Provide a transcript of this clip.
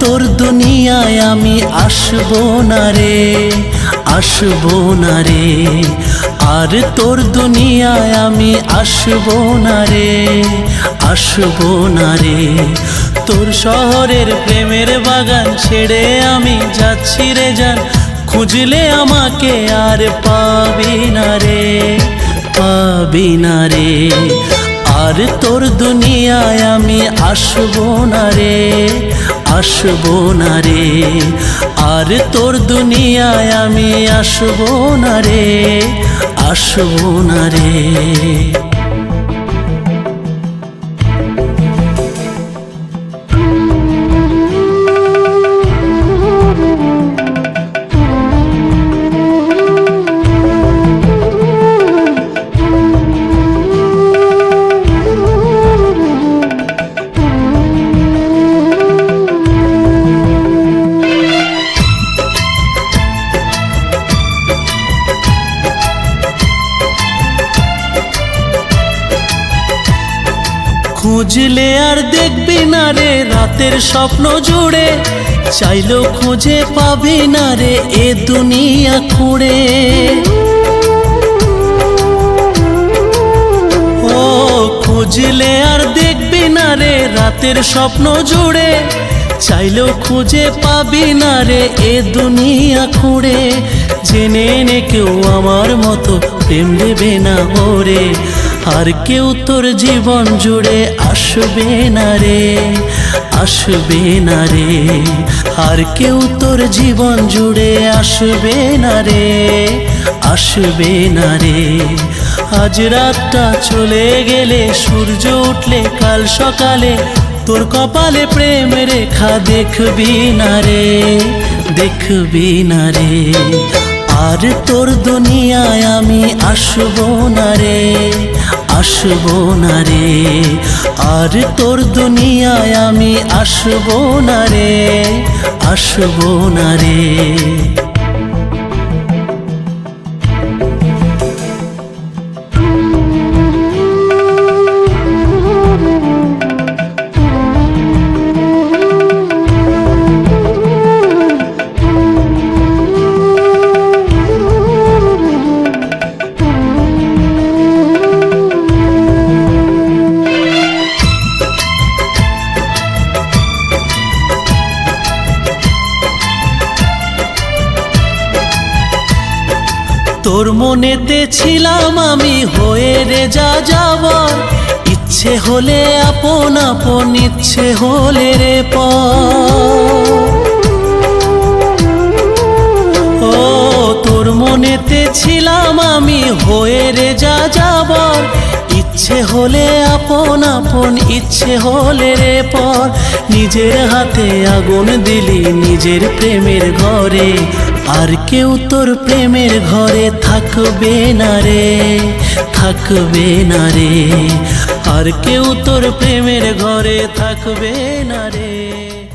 তোর দুনিয়ায় আমি আসব না রে, আসব না রে। আর তোর দুনিয়ায় আমি আসব না রে, আসব না রে। তোর শহরের প্রেমের বাগান ছেড়ে আমি যাচ্ছি রে যান খুঁজলে আমাকে আর পাবি না রে, পাবি না রে। আর তোর দুনিয়ায় আমি আসব না রে, আসব না রে। আর তোর দুনিয়ায় আমি আসব না রে, আসব না রে। খুঁজলে আর দেখবি না রে, রাতের স্বপ্ন জুড়ে। চাইলেও খুঁজে পাবি না রে এ দুনিয়া খুঁড়ে। ও, খুঁজলে আর দেখবি না রে, রাতের স্বপ্ন জুড়ে। চাইলেও খুঁজে পাবি না রে এ দুনিয়া খুঁড়ে। জেনে নে কেউ আমার মতো প্রেম দেবে না ওরে আর কেউ তোর জীবন জুড়ে। আসবে না রে, আসবে না রে। আর কেউ তোর জীবন জুড়ে আসবে না রে, আসবে না রে। আজ রাতটা চলে গেলে, সূর্য উঠলে, কাল সকালে তোর কপালে প্রেম রেখা দেখবি না রে, দেখবি না রে। আর তোর দুনিয়ায় আমি আসব না রে, আসব না রে। আর তোর দুনিয়ায় আমি আসব না রে, আসব না রে। তোর মনেতে ছিলাম আমি হয়ে রে যা যাবার ইচ্ছে হলে আপন আপন, ইচ্ছে হলে রে ও, তোর মনেতে ছিলাম আমি হয়ে রে যা যাবার ইচ্ছে হলে আপন আপন, ইচ্ছে হলে রে পর। নিজের হাতে আগুন দিলি, নিজের প্রেমের ঘরে আর কেউ তোর প্রেমের ঘরে থাকবে না রে, থাকবে না রে। আর কেউ তোর প্রেমের ঘরে থাকবে না রে।